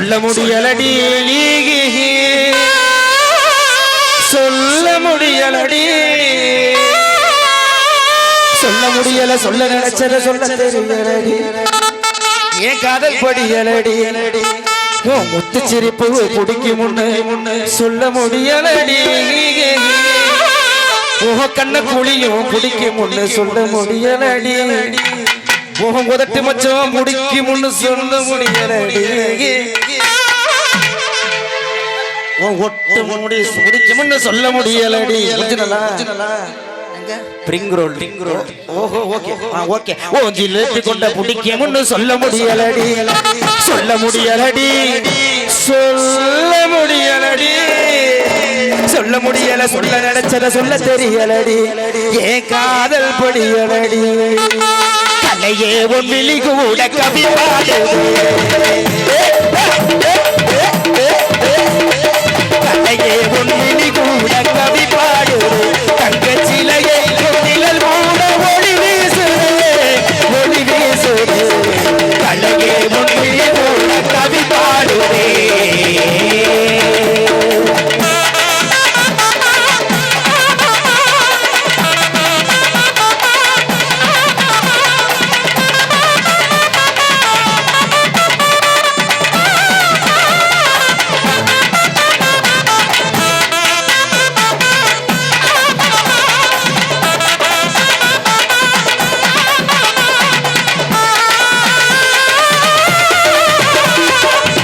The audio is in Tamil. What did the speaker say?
சொல்ல முடியலடி சொல்ல முடியலடி. சொல்ல முடியல சொல்ல நினைச்சத சொல்ல தெரியலடி. ஏன் காதல் படியலடி. முத்து சிரிப்பு பிடிக்கும் முன்னு. சொல்ல முடியலடி உக கண்ண குழியும் பிடிக்கும் முன்னு. சொல்ல முடியலடி. உன் உதட்டு மச்சம் முடிக்கும் முன்னு. சொல்ல முடியலடி ஒட்டு முடி முடிக்கும்னு சொல்ல முடியலடி. பிரிங் ரோல் பிரிங் ரோல் ஓஹோ ஓகே. ஓகே. ஓ ஜிலேபி கொண்ட பிடிக்கும்னு சொல்ல முடியலடி. சொல்ல முடியலடி. சொல்ல முடியலடி. சொல்ல முடியல சொல்ல நினைச்சத சொல்ல தெரியலடி. ஏன் காதல் பொடியலடி. கலையே விழி கூட கவி பாடுது